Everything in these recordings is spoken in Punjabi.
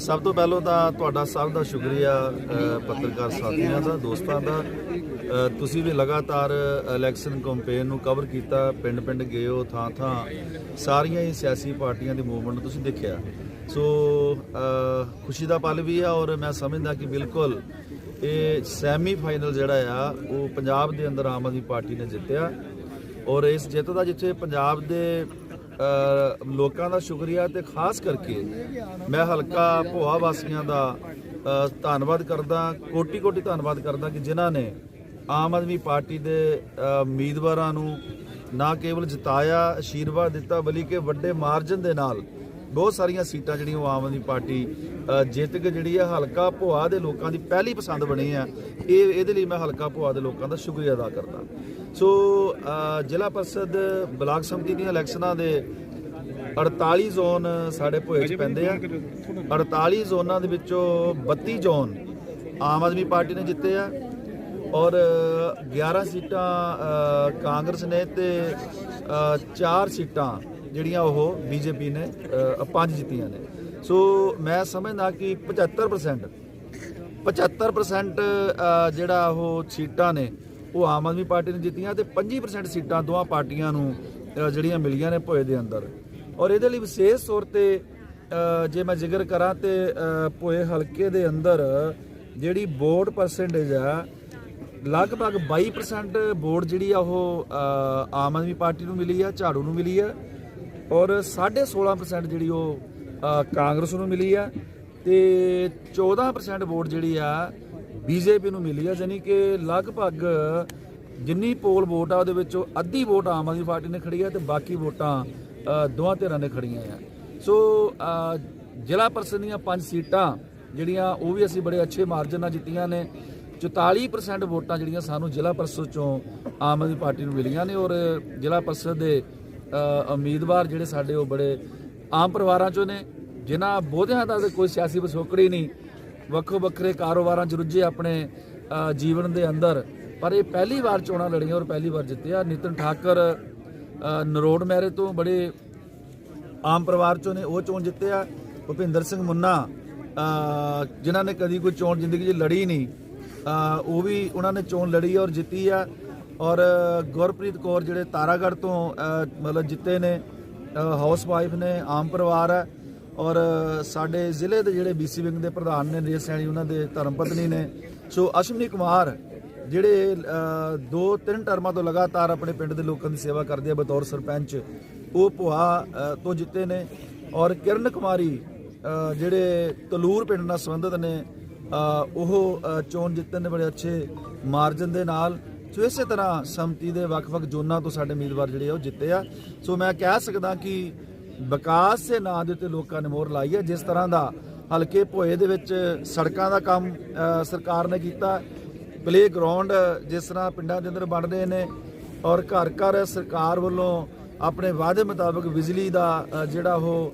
ਸਭ ਤੋਂ ਪਹਿਲਾਂ ਤਾਂ ਤੁਹਾਡਾ ਸਭ ਦਾ ਸ਼ੁਕਰੀਆ ਪੱਤਰਕਾਰ ਸਾਥੀਆਂ ਦਾ, ਦੋਸਤਾਂ ਦਾ। ਤੁਸੀਂ ਵੀ ਲਗਾਤਾਰ ਇਲੈਕਸ਼ਨ ਕੈਂਪੇਨ ਨੂੰ ਕਵਰ ਕੀਤਾ, ਪਿੰਡ-ਪਿੰਡ ਗਏ ਹੋ, ਥਾਂ-ਥਾਂ। ਸਾਰੀਆਂ ਹੀ ਸਿਆਸੀ ਪਾਰਟੀਆਂ ਦੀ ਮੂਵਮੈਂਟ ਤੁਸੀਂ ਦੇਖਿਆ। ਸੋ ਖੁਸ਼ੀ ਦਾ ਪਲ ਵੀ ਆ ਔਰ ਮੈਂ ਸਮਝਦਾ ਕਿ ਬਿਲਕੁਲ ਇਹ ਸੈਮੀ ਫਾਈਨਲ ਜਿਹੜਾ ਆ, ਉਹ ਪੰਜਾਬ ਦੇ ਅੰਦਰ ਆਮ ਆਦਮੀ ਪਾਰਟੀ ਨੇ ਜਿੱਤਿਆ। ਔਰ ਇਸ ਜਿੱਤ ਦਾ ਜਿੱਥੇ ਪੰਜਾਬ ਦੇ ਲੋਕਾਂ ਦਾ ਸ਼ੁਕਰੀਆ ਤੇ ਖਾਸ ਕਰਕੇ ਮੈਂ ਹਲਕਾ ਭੋਆ ਵਾਸੀਆਂ ਦਾ ਧੰਨਵਾਦ ਕਰਦਾ ਕੋਟੀ ਕੋਟੀ ਧੰਨਵਾਦ ਕਰਦਾ ਕਿ ਜਿਨ੍ਹਾਂ ਨੇ ਆਮ ਆਦਮੀ ਪਾਰਟੀ ਦੇ ਉਮੀਦਵਾਰਾਂ ਨੂੰ ਨਾ ਕੇਵਲ ਜਿਤਾਇਆ ਆਸ਼ੀਰਵਾਦ ਦਿੱਤਾ, ਬਲਕਿ ਵੱਡੇ ਮਾਰਜਨ ਦੇ ਨਾਲ ਬਹੁਤ ਸਾਰੀਆਂ ਸੀਟਾਂ ਜਿਹੜੀਆਂ ਉਹ ਆਮ ਆਦਮੀ ਪਾਰਟੀ ਜਿੱਤ ਕੇ ਜਿਹੜੀ ਹੈ ਹਲਕਾ ਭੋਆ ਦੇ ਲੋਕਾਂ ਦੀ ਪਹਿਲੀ ਪਸੰਦ ਬਣੀ ਆ, ਇਹ, ਇਹਦੇ ਲਈ ਮੈਂ ਹਲਕਾ ਭੋਆ ਦੇ ਲੋਕਾਂ ਦਾ ਸ਼ੁਕਰੀਆ ਅਦਾ ਕਰਦਾ। ਸੋ ਜ਼ਿਲ੍ਹਾ ਪਰਿਸ਼ਦ ਬਲਾਕ ਸਮਿਤੀ ਦੀਆਂ ਇਲੈਕਸ਼ਨਾਂ ਦੇ 48 ਜ਼ੋਨ ਸਾਡੇ ਭੋਏ 'ਚ ਪੈਂਦੇ ਆ। 48 ਜ਼ੋਨਾਂ ਦੇ ਵਿੱਚੋਂ 32 ਜ਼ੋਨ ਆਮ ਆਦਮੀ ਪਾਰਟੀ ਨੇ ਜਿੱਤੇ ਆ ਔਰ 11 ਸੀਟਾਂ ਕਾਂਗਰਸ ਨੇ ਤੇ 4 ਸੀਟਾਂ ਜਿਹੜੀਆਂ ਉਹ ਬੀਜੇਪੀ ਨੇ ਪੰਜ ਜਿੱਤੀਆਂ ਨੇ। ਸੋ, ਮੈਂ ਸਮਝਦਾ ਕਿ 75% 75% ਜਿਹੜਾ ਉਹ ਸੀਟਾਂ ਨੇ ਉਹ ਆਮ ਆਦਮੀ ਪਾਰਟੀ ਨੇ ਜਿੱਤੀਆਂ ਤੇ 25% ਸੀਟਾਂ ਦੋਵਾਂ ਪਾਰਟੀਆਂ ਨੂੰ ਜਿਹੜੀਆਂ ਮਿਲੀਆਂ ਨੇ ਭੋਏ ਦੇ ਅੰਦਰ। ਔਰ ਇਹਦੇ ਲਈ ਵਿਸ਼ੇਸ਼ ਤੌਰ ਤੇ ਜੇ ਮੈਂ ਜ਼ਿਕਰ ਕਰਾਂ ਤੇ ਭੋਏ ਹਲਕੇ ਦੇ ਅੰਦਰ ਜਿਹੜੀ ਵੋਟ ਪਰਸੈਂਟੇਜ ਆ, ਲਗਭਗ 22% ਵੋਟ ਜਿਹੜੀ ਆ ਉਹ ਆਮ ਆਦਮੀ ਪਾਰਟੀ ਨੂੰ ਮਿਲੀ ਆ, ਝਾੜੂ ਨੂੰ ਮਿਲੀ ਆ। ਔਰ 16.5% ਜਿਹੜੀ ਉਹ ਕਾਂਗਰਸ ਨੂੰ ਮਿਲੀ ਆ। ਤੇ 14% ਵੋਟ ਜਿਹੜੀ ਆ ਬੀਜੇਪੀ ਨੂੰ ਮਿਲੀ ਆ ਯਾਨੀ ਕਿ ਲਗਭਗ ਜਿੰਨੀ ਪੋਲ ਵੋਟ ਆ ਉਹਦੇ ਵਿੱਚੋਂ ਅੱਧੀ ਵੋਟ ਆਮ ਆਦਮੀ ਪਾਰਟੀ ਨੇ ਖੜੀ ਹੈ ਤੇ ਬਾਕੀ ਵੋਟਾਂ ਅ, ਦੋਹਾਂ ਧਿਰਾਂ ਨੇ ਖੜੀਆਂ ਆ। ਸੋ ਜ਼ਿਲ੍ਹਾ ਪਰਿਸ਼ਦ ਦੀਆਂ ਪੰਜ ਸੀਟਾਂ ਜਿਹੜੀਆਂ ਉਹ ਵੀ ਅਸੀਂ ਬੜੇ ਅੱਛੇ ਮਾਰਜਨ ਨਾਲ ਜਿੱਤੀਆਂ ਨੇ। 44% ਵੋਟਾਂ ਜਿਹੜੀਆਂ ਸਾਨੂੰ ਜ਼ਿਲ੍ਹਾ ਪਰਿਸ਼ਦ ਚੋਂ ਆਮ ਆਦਮੀ ਪਾਰਟੀ ਨੂੰ ਮਿਲੀਆਂ ਨੇ ਔਰ ਜ਼ਿਲ੍ਹਾ ਪਰਿਸ਼ਦ ਦੇ ਉਮੀਦਵਾਰ ਜਿਹੜੇ ਸਾਡੇ ਉਹ ਬੜੇ ਆਮ ਪਰਿਵਾਰਾਂ ਚੋਂ ਨੇ ਜਿਨ੍ਹਾਂ ਬਹੁਤਿਆਂ ਦਾ ਕੋਈ ਸਿਆਸੀ ਵਿਸੋਕੜੀ ਨਹੀਂ ਵੱਖੋ ਵੱਖਰੇ ਕਾਰੋਬਾਰਾਂ 'ਚ ਰੁੱਝੇ ਆਪਣੇ ਜੀਵਨ ਦੇ ਅੰਦਰ। ਪਰ ਇਹ ਪਹਿਲੀ ਵਾਰ ਚੋਣਾਂ ਲੜੀਆਂ ਔਰ ਪਹਿਲੀ ਵਾਰ ਜਿੱਤਿਆ। ਨਿਤਨ ਠਾਕਰ ਅ, ਨਰੋੜ ਮਹਿਰੇ ਤੋਂ ਬੜੇ ਆਮ ਪਰਿਵਾਰ ਚੋਂ ਨੇ ਉਹ ਚੋਣ ਜਿੱਤਿਆ। ਭੁਪਿੰਦਰ ਸਿੰਘ ਮੁੰਨਾ ਜਿਨ੍ਹਾਂ ਨੇ ਕਦੀ ਕੋਈ ਚੋਣ ਜ਼ਿੰਦਗੀ 'ਚ ਲੜੀ ਨਹੀਂ ਉਹ ਵੀ ਉਹਨਾਂ ਨੇ ਚੋਣ ਲੜੀ ਔਰ ਜਿੱਤੀ ਆ। ਔਰ ਗੁਰਪ੍ਰੀਤ ਕੌਰ ਜਿਹੜੇ ਤਾਰਾਗੜ੍ਹ ਤੋਂ ਮਤਲਬ ਜਿੱਤੇ ਨੇ ਹਾਊਸ ਵਾਈਫ ਨੇ ਆਮ ਪਰਿਵਾਰ ਹੈ ਔਰ ਸਾਡੇ ਜ਼ਿਲ੍ਹੇ ਦੇ ਜਿਹੜੇ ਬੀਸੀ ਵਿੰਗ ਦੇ ਪ੍ਰਧਾਨ ਨੇ ਰੇਸ ਸੈਣੀ, ਉਹਨਾਂ ਦੇ ਧਰਮ ਪਤਨੀ ਨੇ, ਸੋ ਅਸ਼ਵਨੀ ਕੁਮਾਰ ਜਿਹੜੇ ਦੋ ਤਿੰਨ ਟਰਮਾਂ ਤੋਂ ਲਗਾਤਾਰ ਆਪਣੇ ਪਿੰਡ ਦੇ ਲੋਕਾਂ ਦੀ ਸੇਵਾ ਕਰਦੇ ਆ, ਬਤੌਰ ਸਰਪੰਚ, ਉਹ ਭੁਆ ਤੋਂ ਜਿੱਤੇ ਨੇ ਔਰ ਕਿਰਨ ਕੁਮਾਰੀ ਜਿਹੜੇ ਤਲੂਰ ਪਿੰਡ ਨਾਲ ਸੰਬੰਧਿਤ ਨੇ ਉਹ ਚੋਣ ਜਿੱਤਣ ਦੇ ਬੜੇ ਅੱਛੇ ਮਾਰਜਨ ਦੇ ਨਾਲ, ਸੋ ਇਸੇ ਤਰ੍ਹਾਂ ਸੰਮਤੀ ਦੇ ਵੱਖ-ਵੱਖ ਜ਼ੋਨਾਂ ਤੋਂ ਸਾਡੇ ਉਮੀਦਵਾਰ ਜਿਹੜੇ ਆ, ਉਹ ਜਿੱਤੇ ਆ। ਸੋ ਮੈਂ ਕਹਿ ਸਕਦਾ ਕਿ ਵਿਕਾਸ ਦੇ ਨਾਂ ਦੇ ਉੱਤੇ ਲੋਕਾਂ ਨੇ ਮੋਹਰ ਲਾਈ ਹੈ। ਜਿਸ ਤਰ੍ਹਾਂ ਦਾ ਹਲਕੇ ਭੋਏ ਦੇ ਵਿੱਚ ਸੜਕਾਂ ਦਾ ਕੰਮ ਸਰਕਾਰ ਨੇ ਕੀਤਾ। ਪਲੇ ਗਰਾਊਂਡ ਜਿਸ ਤਰ੍ਹਾਂ ਪਿੰਡਾਂ ਦੇ ਅੰਦਰ ਬਣ ਰਹੇ ਨੇ ਔਰ ਘਰ ਘਰ ਸਰਕਾਰ ਵੱਲੋਂ ਆਪਣੇ ਵਾਅਦੇ ਮੁਤਾਬਕ ਬਿਜਲੀ ਦਾ ਜਿਹੜਾ ਉਹ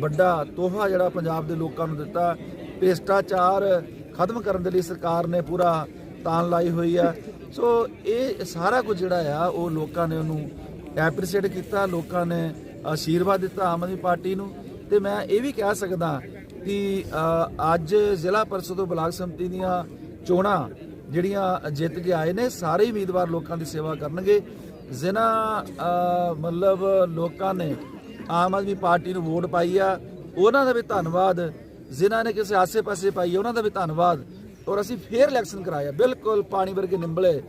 ਵੱਡਾ ਤੋਹਫਾ ਜਿਹੜਾ ਪੰਜਾਬ ਦੇ ਲੋਕਾਂ ਨੂੰ ਦਿੱਤਾ। ਭ੍ਰਿਸ਼ਟਾਚਾਰ ਖਤਮ ਕਰਨ ਦੇ ਲਈ ਸਰਕਾਰ ਨੇ ਪੂਰਾ ਤਾਨ ਲਾਈ ਹੋਈ ਆ। ਸੋ ਇਹ ਸਾਰਾ ਕੁਝ ਜਿਹੜਾ ਆ, ਉਹ ਲੋਕਾਂ ਨੇ ਉਹਨੂੰ ਐਪਰੀਸ਼ੀਏਟ ਕੀਤਾ। ਲੋਕਾਂ ਨੇ ਆਸ਼ੀਰਵਾਦ ਦਿੱਤਾ ਆਮ ਆਦਮੀ ਪਾਰਟੀ ਨੂੰ ਤੇ ਮੈਂ ਇਹ ਵੀ ਕਹਿ ਸਕਦਾ ਕਿ ਅੱਜ ਜ਼ਿਲ੍ਹਾ ਪਰਿਸ਼ਦ ਤੋਂ ਬਲਾਕ ਸੰਮਤੀ ਦੀਆਂ ਚੋਣਾਂ ਜਿਹੜੀਆਂ ਜਿੱਤ ਕੇ ਆਏ ਨੇ, ਸਾਰੇ ਉਮੀਦਵਾਰ ਲੋਕਾਂ ਦੀ ਸੇਵਾ ਕਰਨਗੇ। ਜਿਨ੍ਹਾਂ ਮਤਲਬ ਲੋਕਾਂ ਨੇ ਆਮ ਆਦਮੀ ਪਾਰਟੀ ਨੂੰ ਵੋਟ ਪਾਈ ਆ, ਉਹਨਾਂ ਦਾ ਵੀ ਧੰਨਵਾਦ। ਜਿਨ੍ਹਾਂ ਨੇ ਕਿਸੇ ਆਸੇ-ਪਾਸੇ ਪਾਈ ਉਹਨਾਂ ਦਾ ਵੀ ਧੰਨਵਾਦ। ਔਰ ਅਸੀਂ ਫੇਰ ਇਲੈਕਸ਼ਨ ਕਰਾਇਆ ਬਿਲਕੁਲ ਪਾਣੀ ਵਰਗੇ ਨਿੰਬਲੇ।